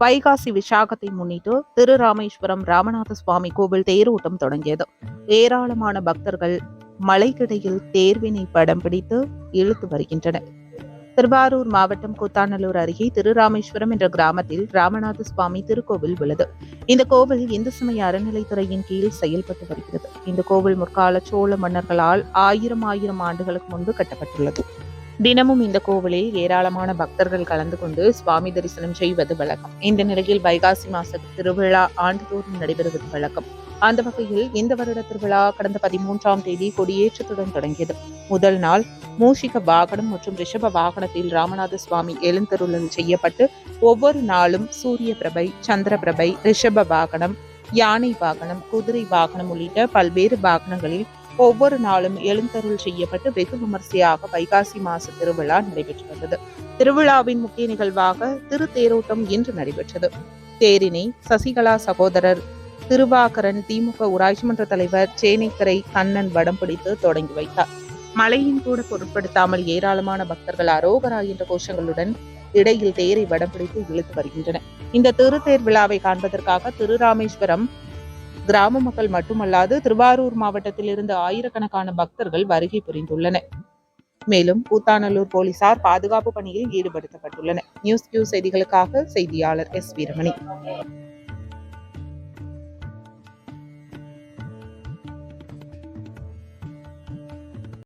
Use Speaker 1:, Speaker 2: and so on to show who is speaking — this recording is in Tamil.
Speaker 1: வைகாசி விசாகத்தை முன்னிட்டு திருராமேஸ்வரம் ராமநாத சுவாமி கோவில் தேரோட்டம் தொடங்கியது. ஏராளமான பக்தர்கள் மலைக்கிடையில் தேர்வினை படம் பிடித்து இழுத்து வருகின்றனர். திருவாரூர் மாவட்டம் கூத்தாநல்லூர் அருகே திருராமேஸ்வரம் என்ற கிராமத்தில் ராமநாத சுவாமி திருக்கோவில் உள்ளது. இந்த கோவில் இந்து சமய அறநிலைத்துறையின் கீழ் செயல்பட்டு வருகிறது. இந்த கோவில் முற்கால சோழ மன்னர்களால் ஆயிரம் ஆயிரம் ஆண்டுகளுக்கு முன்பு கட்டப்பட்டுள்ளது. தினமும் இந்த கோவிலில் ஏராளமான பக்தர்கள் கலந்து கொண்டு சுவாமி தரிசனம் செய்வது வழக்கம். இந்த நிலையில் வைகாசி மாச திருவிழா ஆண்டுதோறும் நடைபெறுவது வழக்கம். அந்த வகையில் இந்த வருட திருவிழா கடந்த பதிமூன்றாம் தேதி கொடியேற்றத்துடன் தொடங்கியது. முதல் நாள் மூஷிக வாகனம் மற்றும் ரிஷப வாகனத்தில் ராமநாத சுவாமி எழுந்தருளல் செய்யப்பட்டு ஒவ்வொரு நாளும் சூரிய பிரபை சந்திர பிரபை ரிஷப வாகனம் யானை வாகனம் குதிரை வாகனம் உள்ளிட்ட பல்வேறு வாகனங்களில் ஒவ்வொரு நாளும் எழுந்தருள் செய்யப்பட்டு வெகு விமர்சையாக வைகாசி மாச திருவிழா நடைபெற்று வந்தது. திருவிழாவின் முக்கிய நிகழ்வாக திருத்தேரோட்டம் இன்று நடைபெற்றது. தேரினை சசிகலா சகோதரர் திருவாகரன் திமுக ஊராட்சி மன்ற தலைவர் சேனைக்கரை கண்ணன் வடம் பிடித்து தொடங்கி வைத்தார். மழையின் கூட பொருட்படுத்தாமல் ஏராளமான பக்தர்கள் அரோகரா என்ற கோஷங்களுடன் இடையில் தேரை வடம் பிடித்து இழுத்து வருகின்றன. இந்த திருத்தேர் விழாவை காண்பதற்காக திருராமேஸ்வரம் கிராம மக்கள் மட்டுமல்லாது திருவாரூர் மாவட்டத்தில் இருந்து ஆயிரக்கணக்கான பக்தர்கள் வருகை புரிந்துள்ளனர். மேலும் கூத்தாநல்லூர் போலீசார் பாதுகாப்பு பணியில் ஈடுபடுத்தப்பட்டுள்ளனர். நியூஸ் கியூ செய்திகளுக்காக செய்தியாளர் எஸ் வீரமணி.